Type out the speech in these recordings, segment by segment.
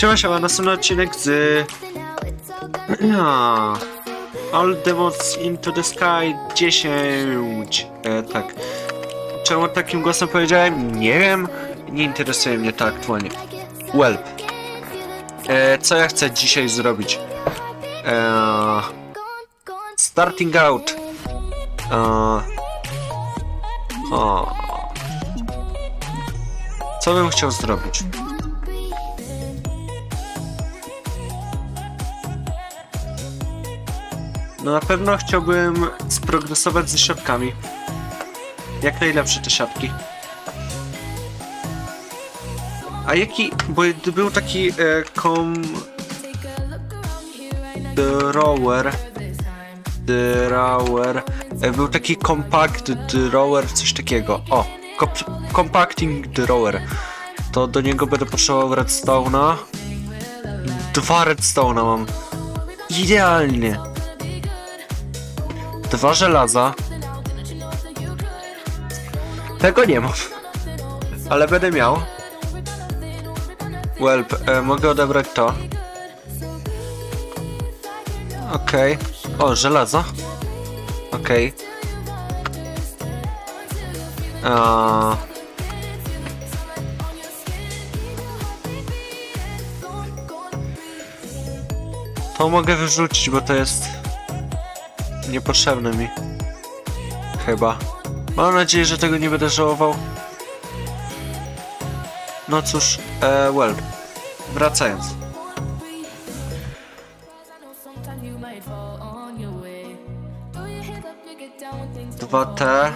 Siema, siema, następny odcinek z... All Demons into the Sky 10. E, tak. Czemu takim głosem powiedziałem? Nie wiem. Nie interesuje mnie to aktualnie. Well. E, co ja chcę dzisiaj zrobić? E, starting out. E, o. Co bym chciał zrobić? No na pewno chciałbym sprogresować ze siatkami. Jak najlepsze te siatki. A jaki, bo był taki e, kom... Drawer. Drawer. E, był taki compact drawer, coś takiego. O, comp- compacting drawer. To do niego będę potrzebował redstone'a. Dwa redstone'a mam. Idealnie. Dwa żelaza. Tego nie mam. Ale będę miał. Welp, e, mogę odebrać to. Okej. O, żelazo. Okej. A. To mogę wyrzucić, bo to jest niepotrzebne mi. Chyba. Mam nadzieję, że tego nie będę żałował. No cóż, e, well. Wracając. Dwa T.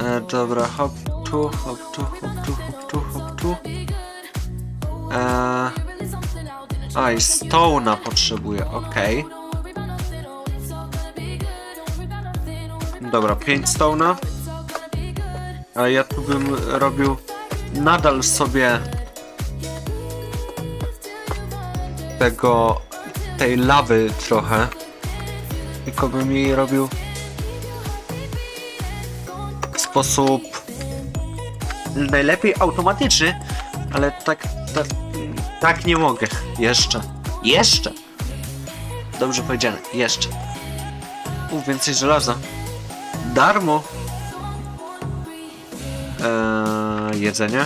E, dobra, hop tu, hop tu, hop tu, hop tu, hop tu. E, a, i Stone'a potrzebuję, okej. Dobra, 5 Stone'a. A ja tu bym robił nadal sobie tego, tej lawy trochę. Tylko bym jej robił w sposób najlepiej automatyczny, ale tak, tak, tak nie mogę. Jeszcze. Jeszcze. Dobrze powiedziane. Jeszcze. U, więcej żelaza. Darmo. Eee, jedzenie.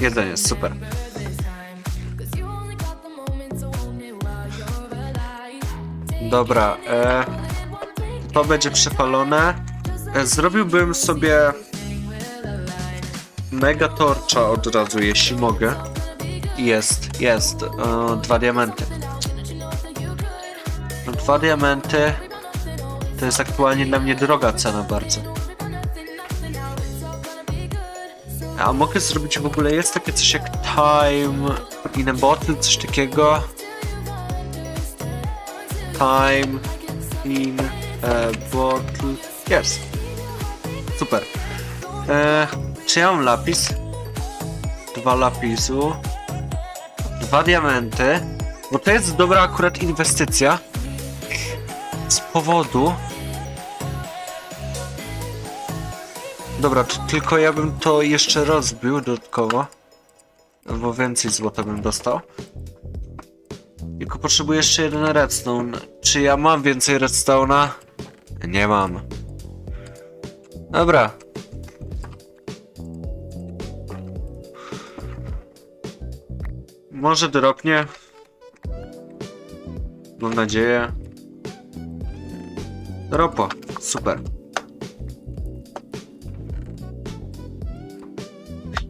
Jedzenie, super. Dobra, e, to będzie przepalone. E, zrobiłbym sobie mega torcza od razu, jeśli mogę. Jest, jest. E, dwa diamenty. No, dwa diamenty to jest aktualnie dla mnie droga cena bardzo. A mogę zrobić w ogóle, jest takie coś jak time in a bottle, coś takiego. Time in a bottle. Jest. Super. E, czy ja mam lapis? Dwa lapisu. Dwa diamenty. Bo to jest dobra akurat inwestycja. Z powodu. Dobra, to tylko ja bym to jeszcze rozbił dodatkowo. Bo więcej złota bym dostał. Tylko potrzebuję jeszcze jeden redstone. Czy ja mam więcej redstone'a? Nie mam. Dobra. Może dropnie. Mam nadzieję. Ropo, super.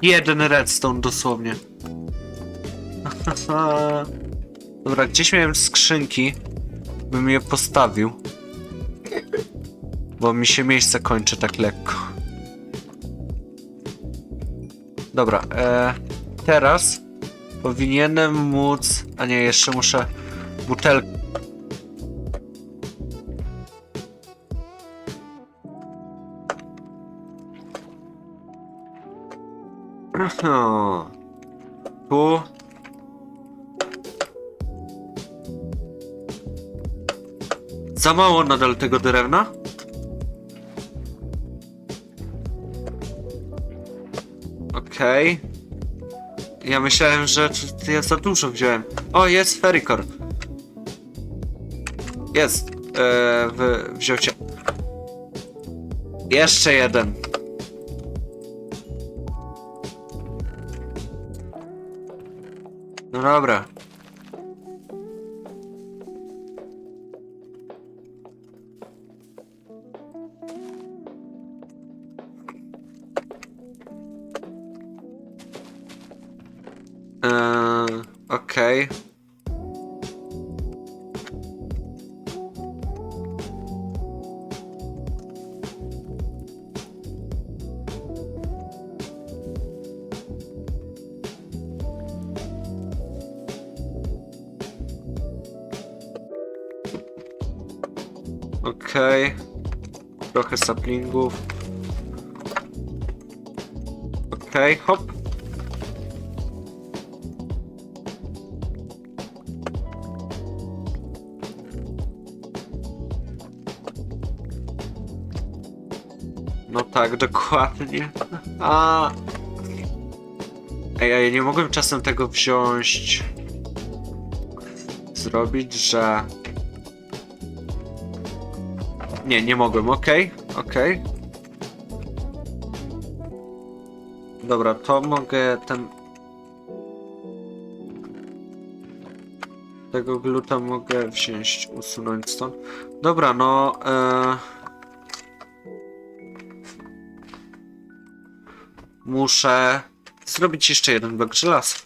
Jeden redstone dosłownie. Dobra, gdzieś miałem skrzynki. Bym je postawił. Bo mi się miejsce kończy tak lekko. Dobra, e, teraz powinienem móc. A nie, jeszcze muszę butelkę. Tu. Za mało nadal tego drewna? Okej. Ja myślałem, że to ja za dużo wziąłem. O, jest Ferricor. Jest. Eee, w, wziął cię. Jeszcze jeden. No dobra. Okej. Trochę saplingów. Okej, hop. No tak, dokładnie. A. Ej, ja nie mogłem czasem tego wziąć. Zrobić, że. Nie, nie mogłem, okej, okej. Dobra, to mogę ten... Tego gluta mogę wziąć, usunąć stąd. Dobra, no... E... Muszę zrobić jeszcze jeden blok żelaza.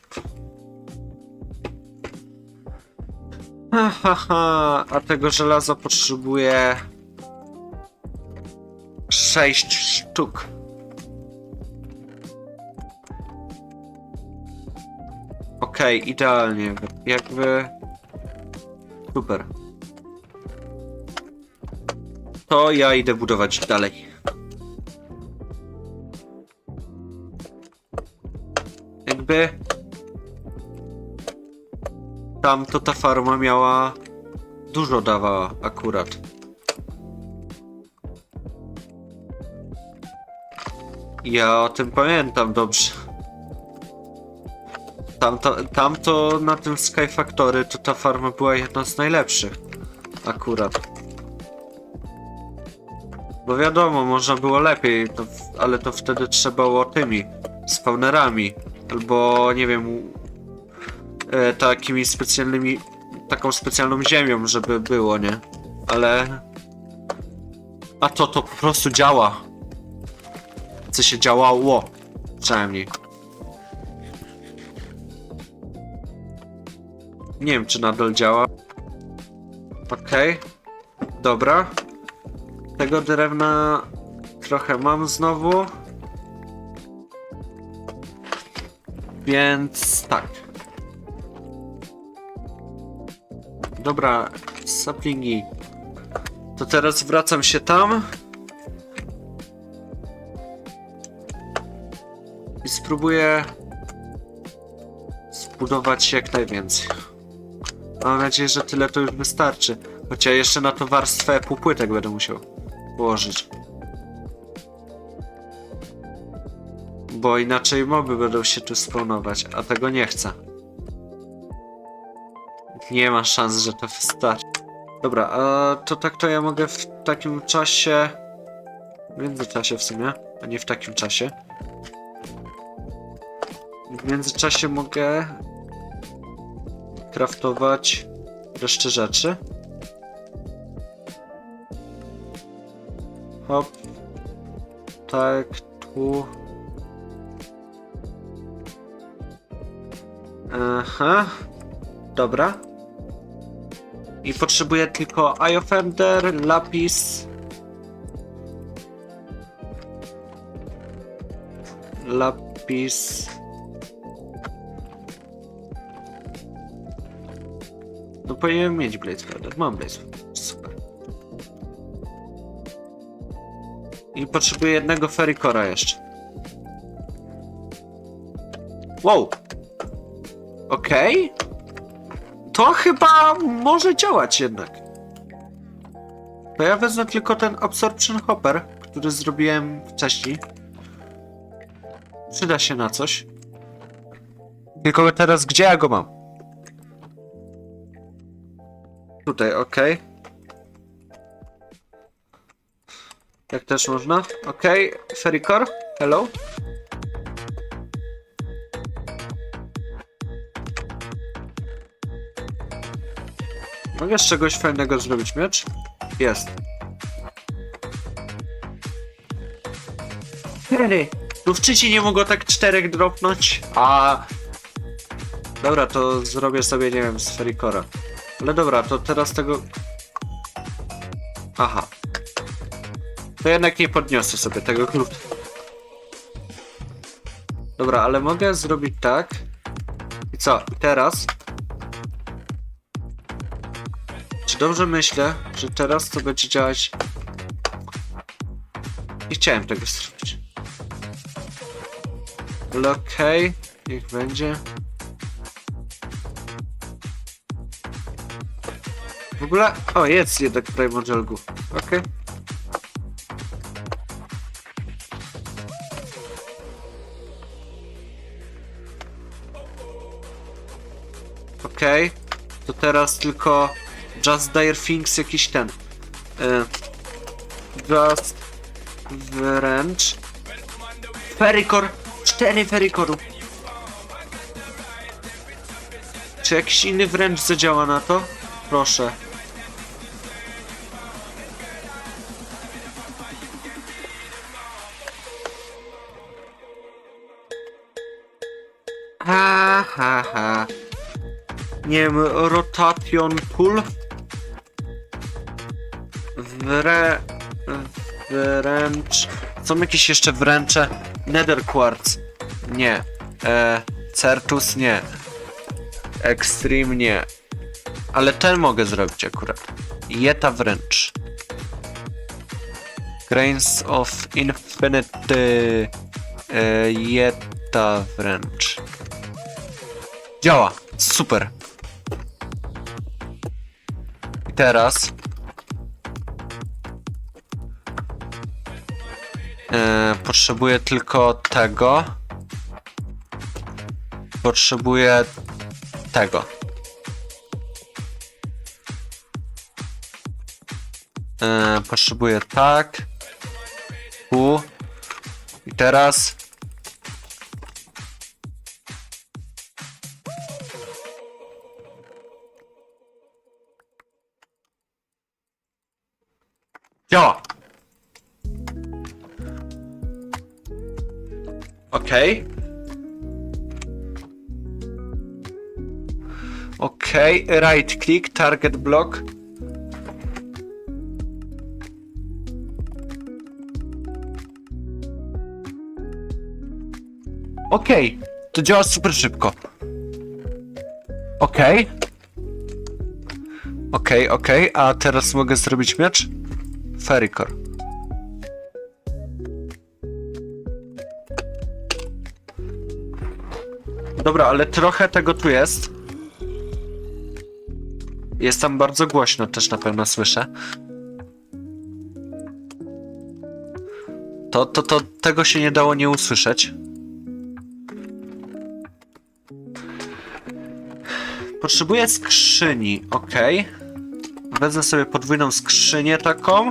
Ha, ha, ha, a tego żelaza potrzebuję... 6 sztuk. Okej, idealnie. Jakby... Super. To ja idę budować dalej. Jakby... Tam to ta farma miała... Dużo dawała akurat. Ja o tym pamiętam dobrze. Tamto, tamto na tym Sky Factory to ta farma była jedna z najlepszych. Akurat. Bo wiadomo, można było lepiej, to, ale to wtedy trzeba było tymi spawnerami. Albo nie wiem, e, takimi specjalnymi, taką specjalną ziemią, żeby było, nie? Ale... A to, to po prostu działa. Co się działało. Przynajmniej. Nie wiem, czy nadal działa. Okej. Dobra. Tego drewna trochę mam znowu. Więc tak. Dobra, saplingi. To teraz wracam się tam. Spróbuję zbudować jak najwięcej. Mam nadzieję, że tyle to już wystarczy. Chociaż jeszcze na to warstwę półpłytek będę musiał położyć. Bo inaczej moby będą się tu spawnować, a tego nie chcę. Nie ma szans, że to wystarczy. Dobra, a to tak to ja mogę w takim czasie... W międzyczasie w sumie, a nie w takim czasie. W międzyczasie mogę craftować resztę rzeczy. Hop. Tak, tu. Aha. Dobra. I potrzebuję tylko Eye of Ender, lapis. Lapis. Powinienem mieć Powder. Mam Powder. Super. I potrzebuję jednego Ferricora jeszcze. Wow. Okej. To chyba może działać jednak. To ja wezmę tylko ten Absorption Hopper, który zrobiłem wcześniej. Przyda się na coś. Tylko teraz gdzie ja go mam? Tutaj, ok. Jak też można? Ok. Fericor, hello. Mogę z czegoś fajnego zrobić miecz? Jest. No wcześniej nie mogło tak czterech dropnąć, a... Dobra, to zrobię sobie, nie wiem, z Fericora. Ale dobra, to teraz tego... Aha. To jednak nie podniosę sobie tego klucza. Dobra, ale mogę zrobić tak. I co? I teraz... Czy dobrze myślę, że teraz to będzie działać... Nie chciałem tego zrobić. Ale okej, niech będzie. Ogóle... O, jest jednak Primogelgu. Okej. Okej. To teraz tylko Just Dire Things jakiś ten. E, just wręcz. Fericor! Cztery Fericoru. Czy jakiś inny wręcz zadziała na to? Proszę. Nie wiem, rotation tool. Wre... Wręcz... Są jakieś jeszcze wręcze? Nether Quartz. Nie. E, Certus nie. Extreme nie. Ale ten mogę zrobić akurat. Jeta wręcz. Grains of Infinity. E, Jeta wręcz. Działa. Super. Teraz. E, potrzebuję tylko tego. Potrzebuję tego. E, potrzebuję tak. Tu. I teraz. Okej. Okej, right click, target block. Okej, to działa super szybko. Okej. Okej, okej, a teraz mogę zrobić miecz? Fericor. Dobra, ale trochę tego tu jest. Jest tam bardzo głośno, też na pewno słyszę. To, to, to tego się nie dało nie usłyszeć. Potrzebuję skrzyni, ok. Wezmę sobie podwójną skrzynię taką.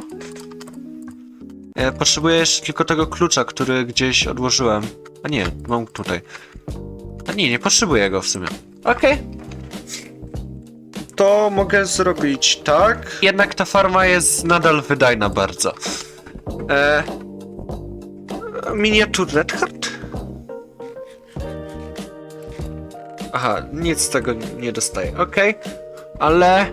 E, potrzebuję jeszcze tylko tego klucza, który gdzieś odłożyłem. A nie, mam tutaj. A nie, nie potrzebuję go w sumie. Okej. To mogę zrobić tak. Jednak ta farma jest nadal wydajna bardzo. E... Miniatur Red Heart? Aha, nic z tego nie dostaję. Okej, ale.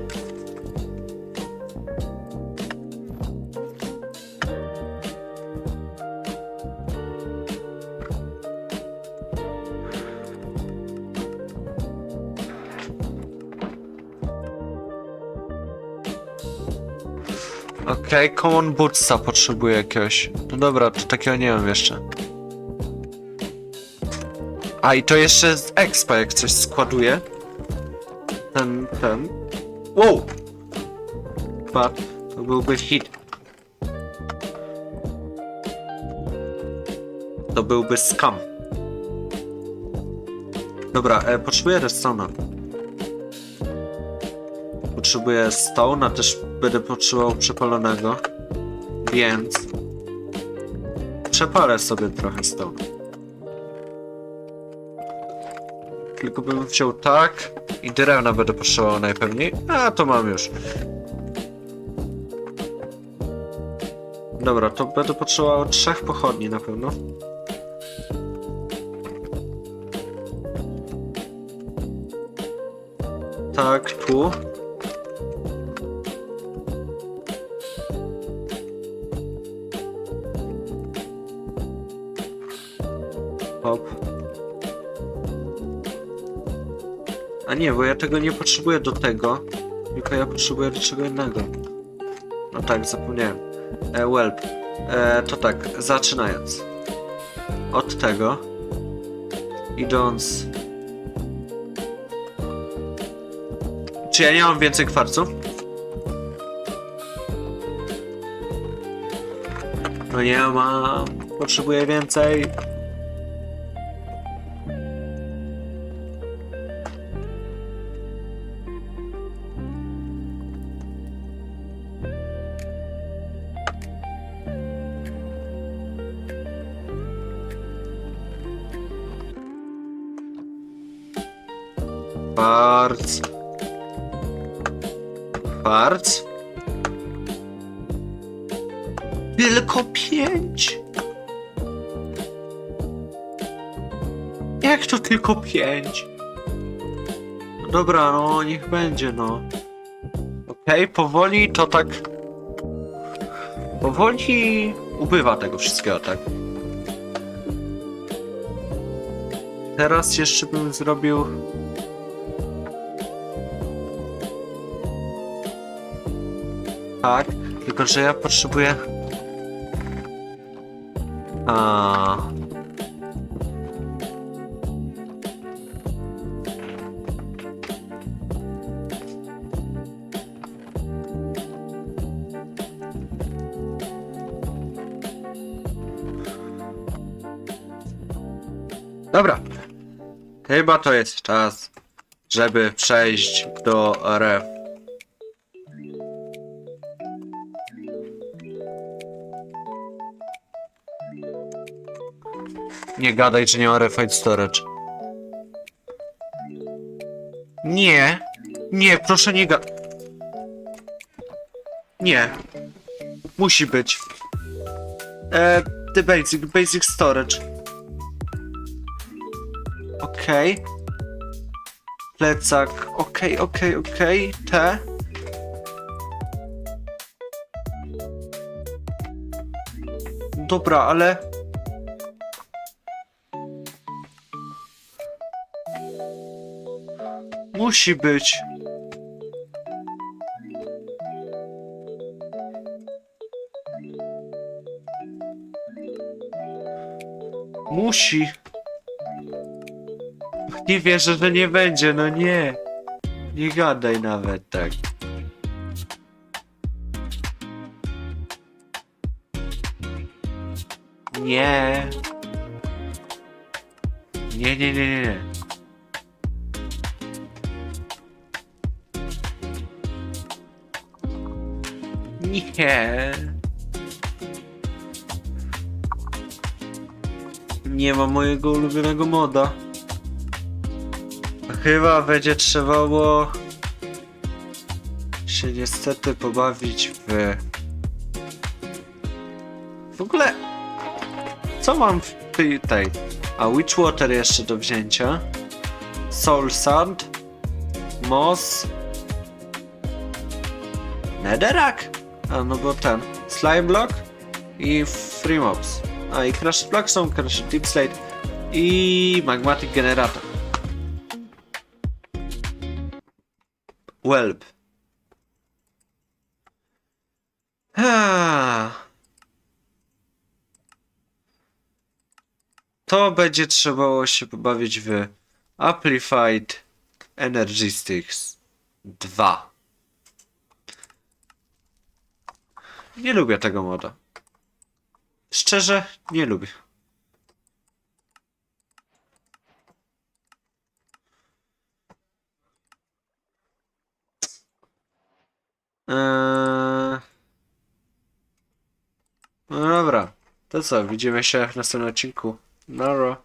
Okej, Common Bootsa potrzebuję jakiegoś. No dobra, to takiego nie mam jeszcze. A i to jeszcze z expa jak coś składuje. Ten, ten. Wow! Pat. To byłby hit. To byłby scam. Dobra, e, potrzebuję redstone'a. Potrzebuję stone'a, też będę potrzebował przepalonego. Więc... Przepalę sobie trochę stone. Tylko bym wziął tak i drewna będę potrzebował najpewniej. A, to mam już. Dobra, to będę potrzebował trzech pochodni na pewno. Tak, tu. A nie, bo ja tego nie potrzebuję do tego, tylko ja potrzebuję do czego innego. No tak, zapomniałem. E. E, to tak, zaczynając. Od tego. Idąc... Czy ja nie mam więcej kwarcu? No nie mam. Potrzebuję więcej. Kwarc. Kwarc. Tylko pięć. Jak to tylko pięć? No dobra, no niech będzie, no. Okej, powoli to tak. Powoli ubywa tego wszystkiego, tak? Teraz jeszcze bym zrobił. Tak, tylko że ja potrzebuję. A. Dobra. Chyba to jest czas, żeby przejść do ref. Nie gadaj, że nie ma Refight Storage. Nie. Nie, proszę nie ga... Nie. Musi być. E, the basic, basic storage. Okej. Plecak, okej, okej, okej. Te. Dobra, ale... Musi być. Musi. Nie wierzę, że nie będzie, no nie. Nie gadaj nawet tak. Nie. Nie, nie, nie, nie. Nie ma mojego ulubionego moda. Chyba będzie trzeba było się niestety pobawić w... W ogóle... Co mam w tej... A Witchwater jeszcze do wzięcia. Soul Sand. Moss. Netherrack? A no bo ten. Slime Block i Free Mobs. A i Crash Blackstone, Crash Deep Slate i Magmatic Generator. Whelp. Ha. To będzie trzeba się pobawić w Amplified Energy Sticks 2. Nie lubię tego moda. Szczerze, nie lubię. Eee... No dobra, to co, widzimy się w następnym odcinku. Nara.